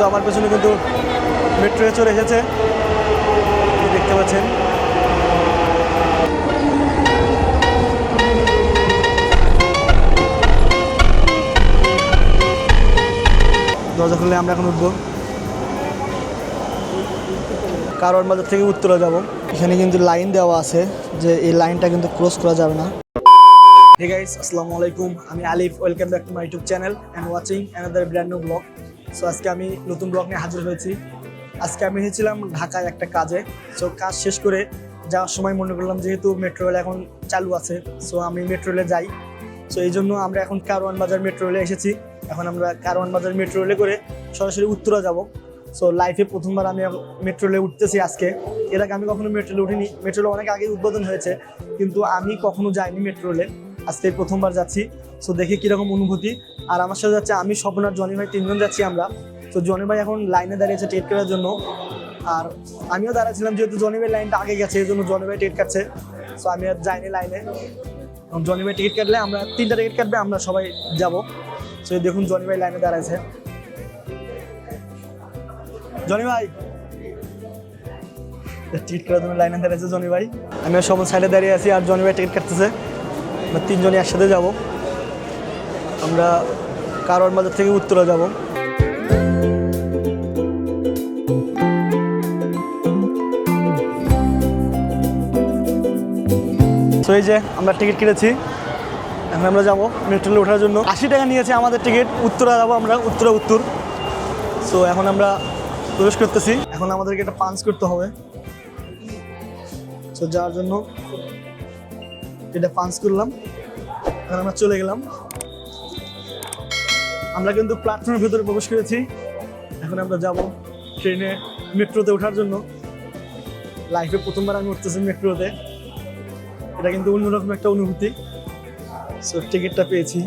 কিন্তু আমার পেছনে কিন্তু মেট্রো চলে এসেছে। দেখতে পাচ্ছেন। দরজা খুললে আমরা এখন উঠবো। কারোর বাজার থেকে উত্তরা যাব। এখানে কিন্তু লাইন দেওয়া আছে যে এই লাইনটা কিন্তু ক্রস করা যাবে না। হে গাইস আসসালামু আলাইকুম। আমি Alif. Welcome back to my YouTube channel and watching another brand new vlog so আজকে আমি নতুন ব্লগ নিয়ে হাজির হয়েছি। আজকে আমি এসেছিলাম ঢাকায় একটা কাজে। সো কাজ শেষ করে যাওয়ার সময় মনে করলাম যেহেতু মেট্রো রেল এখন চালু আছে সো আমি মেট্রো রেলে যাই। সো এই জন্য আমরা এখন কারওয়ান বাজার মেট্রো রেলে এসেছি। এখন আমরা কারওয়ান বাজার মেট্রো রেলে করে সরাসরি উত্তরা যাব। সো লাইফে প্রথমবার আমি মেট্রো রেলে উঠতেছি আজকে। এর আগে আমি কখনো মেট্রো রেলে উঠিনি। মেট্রো রেল অনেক আগে উদ্বোধন হয়েছে, কিন্তু আমি কখনো যাইনি মেট্রো রেলে আজকে প্রথমবার যাচ্ছি। সো দেখি কীরকম অনুভূতি। আর আমার সাথে যাচ্ছে আমি, স্বপ্ন আর জনি ভাই, তিনজন যাচ্ছি আমরা। তো জনি ভাই এখন লাইনে দাঁড়িয়েছে টিকিট কাটার জন্য। আর আমিও দাঁড়াচ্ছিলাম যেহেতু জনি ভাই লাইনটা আগে গেছে, এই জন্য জনি ভাই টিকিট কাটছে। সো আমি আর যাইনি লাইনে জনি ভাই টিকিট কাটলে আমরা, তিনটা টিকিট কাটবে, আমরা সবাই যাব। সো দেখুন জনি ভাই লাইনে দাঁড়াইছে। জনি ভাই। টিকিট কাটার জন্য লাইনে দাঁড়িয়েছে জনি ভাই। আমি সবার সাইডে দাঁড়িয়ে আছি আর জনি ভাই টিকিট কাটতেছে। তিনজনই একসাথে যাব। আমরা কারওয়ান বাজার থেকে উত্তরা যাব। এই যে আমরা টিকিট কেটেছি, এখন আমরা যাব মেট্রোলে ওঠার জন্য। আশি টাকা নিয়েছে আমাদের টিকিট উত্তরা যাব আমরা, উত্তরা, উত্তর। সো এখন আমরা প্রবেশ করতেছি। এখন আমাদেরকে একটা পাঞ্চ করতে হবে। সো যাওয়ার জন্য এটা পাঞ্চ করলাম। এখন আমরা চলে গেলাম। আমরা কিন্তু প্ল্যাটফর্মের ভিতরে প্রবেশ করেছি। এখন আমরা যাব ট্রেনে মেট্রোতে ওঠার জন্য। লাইফে প্রথমবার আমি উঠতেছি মেট্রোতে। এটা কিন্তু অন্যরকম একটা অনুভূতি। সো টিকিটটা পেয়েছি।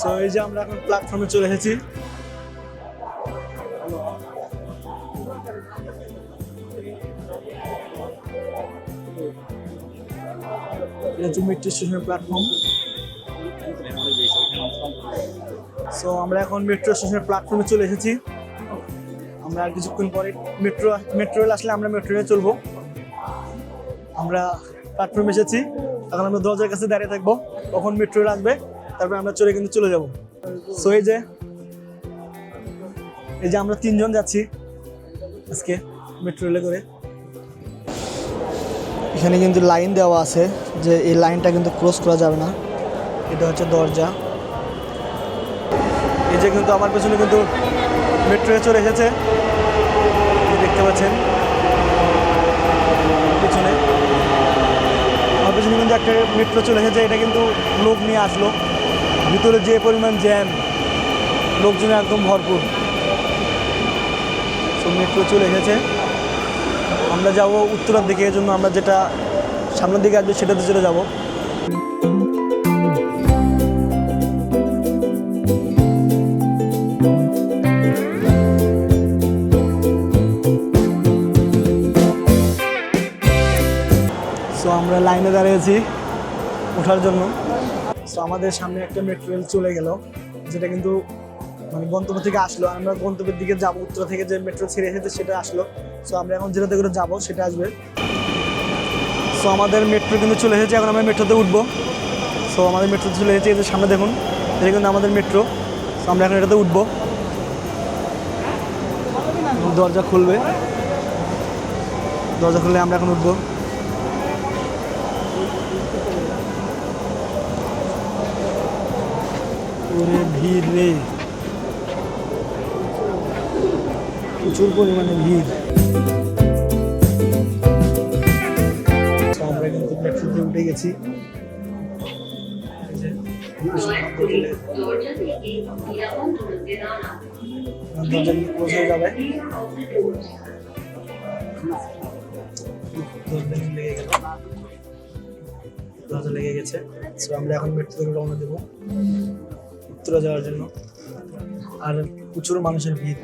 সো এই যে আমরা এখন প্ল্যাটফর্মে চলে এসেছি। এটা হচ্ছে মেট্রো স্টেশনের প্ল্যাটফর্ম সো আমরা এখন মেট্রো স্টেশনের প্ল্যাটফর্মে চলে এসেছি। আমরা আর কিছুক্ষণ পরে মেট্রো মেট্রো রেল আসলে আমরা মেট্রো রেলে চলবো। আমরা প্ল্যাটফর্মে এসেছি। এখন আমরা দরজার কাছে দাঁড়িয়ে থাকব। কখন মেট্রো রেল আসবে, তারপরে আমরা চলে কিন্তু চলে যাব। সো এই যে এই যে আমরা তিনজন যাচ্ছি আজকে মেট্রো রেলে করে। এখানে কিন্তু লাইন দেওয়া আছে যে এই লাইনটা কিন্তু ক্রস করা যাবে না। এটা হচ্ছে দরজা। এই যে কিন্তু আমার পেছনে কিন্তু মেট্রো চলে এসেছে। দেখতে পাচ্ছেন। পেছনে। আমার পেছনে কিন্তু একটা মেট্রো চলে এসেছে, এটা কিন্তু লোক নিয়ে আসলো। ভিতরে যে পরিমাণ জ্যাম লোকজন একদম ভরপুর। সো মেট্রো চলে এসেছে। আমরা যাব উত্তরার দিকে জন্য আমরা যেটা সামনের দিকে আসবে সেটাতে চলে যাব। সো আমরা লাইনে দাঁড়িয়েছি ওঠার জন্য। সো আমাদের সামনে একটা মেট্রো চলে গেল, যেটা কিন্তু মানে গন্তব্য থেকে আসলো। আমরা গন্তব্যের দিকে যাব, উত্তর থেকে যে মেট্রো ছেড়ে এসেছে সেটা আসলো। সো আমরা এখন যেটাতে করে যাব সেটা আসবে। সো আমাদের মেট্রো কিন্তু চলে এসেছে, এখন আমরা মেট্রোতে উঠবো। সো আমাদের মেট্রো চলে এসেছে এদের সামনে দেখুন, এটা কিন্তু আমাদের মেট্রো সো আমরা এখন এটাতে উঠবো। দরজা খুলবে। দরজা খুললে আমরা এখন উঠবো। ভিড় রে। প্রচুর পরিমাণে ভিড়। আমরা কিন্তু মেট্রোতে উঠে গেছি। হয়ে যাবে। দরজা লেগে গেছে। তো আমরা এখন মেট্রো থেকে রওনা দেবো। উত্তরা যাওয়ার জন্য। আর প্রচুর মানুষের ভিড়।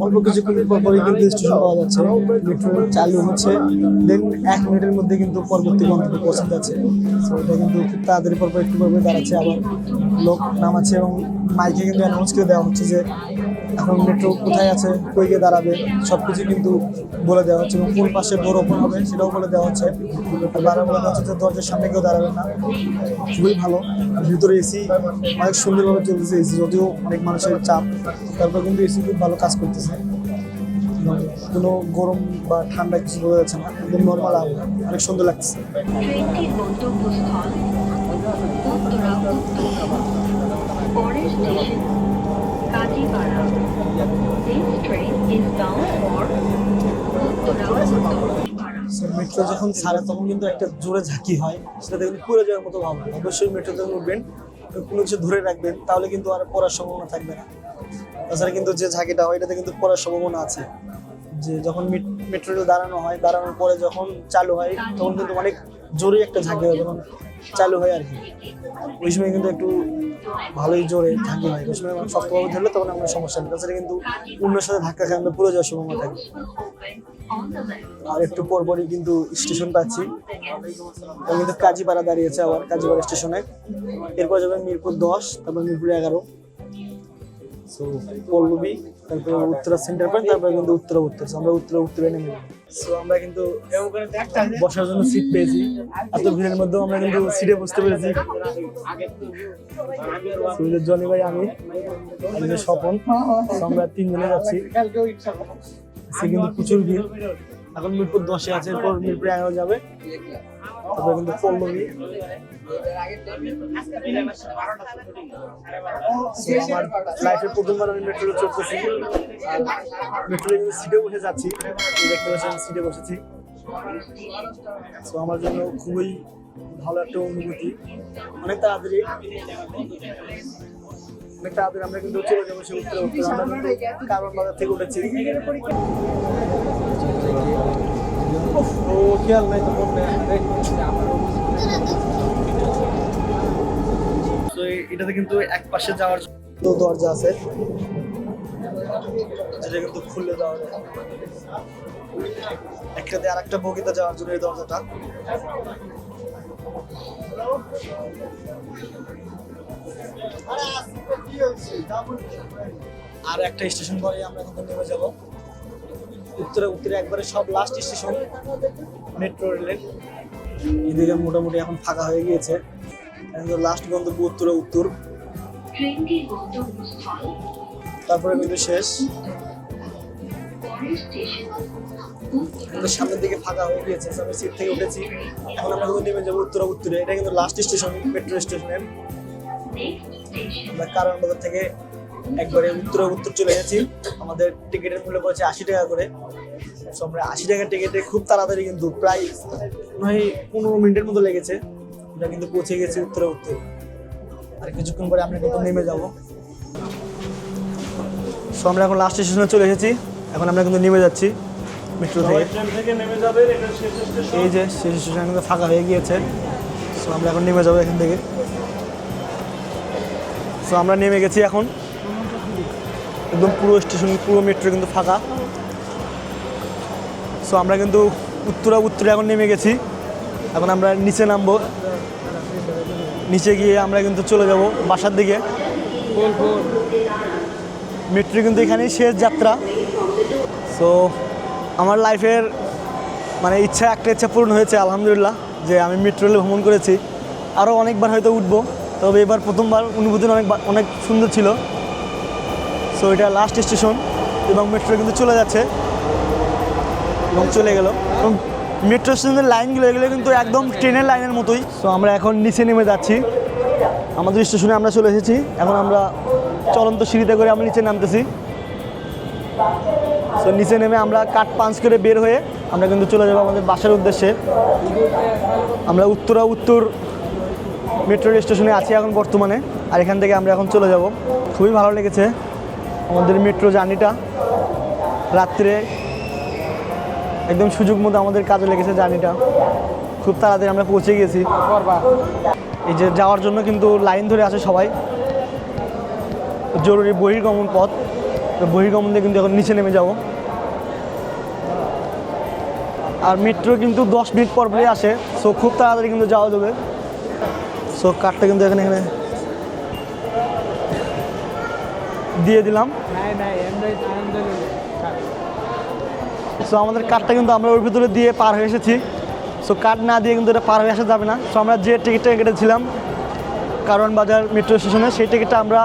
অল্প কিছুক্ষণ পরপরই কিন্তু স্টেশন পাওয়া যাচ্ছে। মেট্রো চালু হচ্ছে। দেন এক মিনিটের মধ্যে কিন্তু পরবর্তী গন্তব্যে পৌঁছে যাচ্ছে। তো এটা কিন্তু খুব তাড়াতাড়ি পরপর একটু পরপর দাঁড়াচ্ছে আবার লোক, নামাচ্ছে এবং মাইকে কিন্তু অ্যানাউন্স করে দেওয়া হচ্ছে যে এখন মেট্রো কোথায় আছে, কই গিয়ে দাঁড়াবে সব কিছু কিন্তু বলে দেওয়া হচ্ছে এবং কোন পাশে ডোর ওপেন হবে সেটাও বলে দেওয়া হচ্ছে। বারবার বলে দেওয়া হচ্ছে দরজার সামনে কেউ দাঁড়াবে না। খুবই ভালো। ভিতরে এসি অনেক সুন্দরভাবে চলতেছে এসি, যদিও অনেক মানুষের চাপ। তারপর কিন্তু এসি খুব ভালো কাজ করতেছে। কোনো গরম বা ঠান্ডা কিছু বোঝা যাচ্ছে না, একদম নর্মাল আবহাওয়া। অনেক সুন্দর লাগছে পরের স্টেশন মেট্রো যখন ছাড়ে, তখন কিন্তু একটা জোরে ঝাঁকি হয়। সেটা দেখবেন পুরো যাওয়ার মতো ভাবনা। অবশ্যই মেট্রো যখন উঠবেন, কোনো কিছু ধরে রাখবেন, তাহলে কিন্তু আর পড়ার সম্ভাবনা থাকবে না। তাছাড়া কিন্তু যে ঝাঁকিটা হয়, এটাতে কিন্তু পড়ার সম্ভাবনা আছে। যে যখন মেট্রোটা দাঁড়ানো হয়, দাঁড়ানোর পরে যখন চালু হয়, তখন কিন্তু অনেক জোরে একটা ঝাঁকি হয়। যখন চালু হয় আর কি। ওই সময় কিন্তু একটু ভালোই জোরে ঝাঁকি হয় ওই সময় শক্তভাবে ধরলে তখন আমরা সমস্যা নেই। তাছাড়া কিন্তু অন্যের সাথে ধাক্কা খেয়ে আমরা পুরো যাওয়ার সময় থাকে. আর একটু পর পরই কিন্তু স্টেশন পাচ্ছি। কিন্তু কাজীপাড়া দাঁড়িয়েছে আবার, কাজীপাড়া স্টেশনে। এরপর যাবে মিরপুর দশ, তারপর মিরপুর এগারো। সো পল্লবী তারপরে উত্তরা সেন্টার পয়েন্ট তারপরে কিন্তু উত্তরা উত্তর। আমরা উত্তরা উত্তরে নেমে সো আমরা কিন্তু বসার জন্য সিট পেয়েছি। এত ভিড়ের মধ্যেও আমরা কিন্তু সিটে বসতে পেরেছি। জনি ভাই, আমি স্বপন আমরা তিনজনে যাচ্ছি। সে কিন্তু প্রচুর ভিড়। এখন মিরপুর দশে আছে, এরপর মিরপুর এগারো যাবে। তারপর কিন্তু পল্লবী আমার লাইফের প্রথমবার আমি মেট্রোতে চড়তেছি আর মেট্রোতে কিন্তু সিটে বসে যাচ্ছি। পাচ্ছেন সিটে বসেছি। তো আমার জন্য খুবই ভালো একটা অনুভূতি। অনেক তাড়াতাড়ি অনেক তাড়াতাড়ি আমরা কিন্তু চলে যাব সে উত্তরে উত্তরে আমরা কিন্তু কারণ বাজার থেকে উঠেছি। ও খেয়াল নাই তো মনে তো এটাতে কিন্তু এক পাশে যাওয়ার জন্য দরজা আছে। যেটা কিন্তু খুলে দেওয়া যায়। একটাতে আর একটা বগিতে যাওয়ার জন্য এই দরজাটা। আর একটা স্টেশন পরে আমরা কিন্তু নেমে যাব। উত্তরে উত্তরে একবারে সব লাস্ট স্টেশন মেট্রো রেলের এদিকে মোটামুটি এখন ফাঁকা হয়ে গিয়েছে। লাস্ট গন্তব্য উত্তর উত্তর। তারপরে কিন্তু শেষ। সামনের দিকে ফাঁকা হয়ে গিয়েছে। আমি সিট থেকে উঠেছি। এখন আমরা নেমে যাব উত্তরা উত্তরে, এটা কিন্তু লাস্ট স্টেশন মেট্রো স্টেশনের আমরা কারণ থেকে একবারে উত্তরে উত্তর চলে গেছি আমাদের টিকিটের মূল্য পড়েছে আশি টাকা করে। So, আমরা আশি টাকার টিকিটে খুব তাড়াতাড়ি কিন্তু প্রায় নয় পনেরো মিনিটের মতো লেগেছে। আমরা কিন্তু পৌঁছে গেছি উত্তরে উত্তর। আর কিছুক্ষণ পরে আমরা কিন্তু নেমে যাব। সো আমরা এখন লাস্ট স্টেশনে চলে এসেছি। এখন আমরা কিন্তু নেমে যাচ্ছি মেট্রো থেকে। এই যে শেষ স্টেশন কিন্তু ফাঁকা হয়ে গিয়েছে। সো আমরা এখন নেমে যাব এখান থেকে। সো আমরা নেমে গেছি এখন। একদম পুরো স্টেশন পুরো মেট্রো কিন্তু ফাঁকা। সো আমরা কিন্তু উত্তরা উত্তরে এখন নেমে গেছি। এখন আমরা নিচে নামবো। নিচে গিয়ে আমরা কিন্তু চলে যাব বাসার দিকে। মেট্রো কিন্তু এখানেই শেষ যাত্রা। সো আমার লাইফের মানে ইচ্ছা, একটা ইচ্ছা পূরণ হয়েছে, আলহামদুলিল্লাহ, যে আমি মেট্রো রেলে ভ্রমণ করেছি। আরও অনেকবার হয়তো উঠবো, তবে এবার প্রথমবার অনুভূতি অনেক অনেক সুন্দর ছিল। সো এটা লাস্ট স্টেশন এবং মেট্রো কিন্তু চলে যাচ্ছে। এবং চলে গেল। এবং মেট্রো স্টেশনের লাইনগুলো এগুলো কিন্তু একদম ট্রেনের লাইনের মতোই। সো আমরা এখন নিচে নেমে যাচ্ছি। আমাদের স্টেশনে আমরা চলে এসেছি। এখন আমরা চলন্ত সিঁড়িতে করে আমরা নিচে নামতেছি। সো নিচে নেমে আমরা কাঠ পাঞ্চ করে বের হয়ে আমরা কিন্তু চলে যাব আমাদের বাসার উদ্দেশ্যে। আমরা উত্তরা উত্তর মেট্রো স্টেশনে আছি এখন বর্তমানে। আর এখান থেকে আমরা এখন চলে যাব। খুবই ভালো লেগেছে আমাদের মেট্রো জার্নিটা রাত্রে একদম সুযোগ মতো আমাদের কাজে লেগেছে জার্নিটা। খুব তাড়াতাড়ি আমরা পৌঁছে গেছি। এই যে যাওয়ার জন্য কিন্তু লাইন ধরে আছে সবাই। জরুরি বহির্গমন পথ। তো বহির্গমন দিয়ে কিন্তু এখন নিচে নেমে যাব। আর মেট্রো কিন্তু দশ মিনিট পর পরই আসে। সো খুব তাড়াতাড়ি কিন্তু যাওয়া যাবে। সো কার্ডটা কিন্তু এখানে এখানে দিয়ে দিলাম। সো আমাদের কার্ডটা কিন্তু আমরা ওর ভিতরে দিয়ে পার হয়ে এসেছি। সো কার্ড না দিয়ে কিন্তু এটা পার হয়ে আসা যাবে না। সো আমরা যে টিকিটটা কেটেছিলাম কারণ বাজার মেট্রো স্টেশনে সেই টিকিটটা আমরা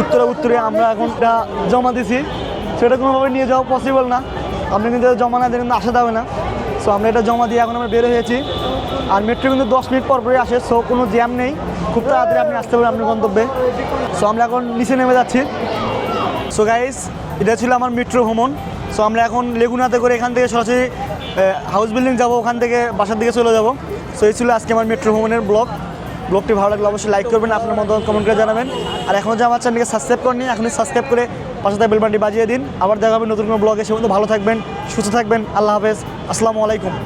উত্তরে উত্তরে আমরা এখন এটা জমা দিছি। সেটা কোনোভাবে নিয়ে যাওয়া পসিবল না। আপনি কিন্তু জমা না দিয়ে কিন্তু আসা যাবে না। সো আমরা এটা জমা দিয়ে এখন আমরা বের হয়েছি। আর মেট্রো কিন্তু দশ মিনিট পর পরই আসে সো কোনো জ্যাম নেই। খুব তাড়াতাড়ি আপনি আসতে পারেন আপনার গন্তব্যে। সো আমরা এখন নিচে নেমে যাচ্ছি। সো গাইস এটা ছিল আমার মেট্রো ভ্রমণ। সো আমরা এখন লেগুনাতে করে এখান থেকে সরাসরি হাউস বিল্ডিং যাব, ওখান থেকে বাসার দিকে চলে যাব। সো এই ছিল আজকে আমার মেট্রো ভ্রমণের ব্লগ ব্লগটি ভালো লাগলে অবশ্যই লাইক করবেন, আপনার মতো কমেন্ট করে জানাবেন। আর এখনও যে আমার চ্যানেলকে সাবস্ক্রাইব করেনি এখনই সাবস্ক্রাইব করে পাশে থাকা বেলবানটি বাজিয়ে দিন। আবার দেখা হবে নতুন কোনো ব্লগে সে ভালো থাকবেন, সুস্থ থাকবেন। আল্লাহ হাফেজ। আসসালামু আলাইকুম।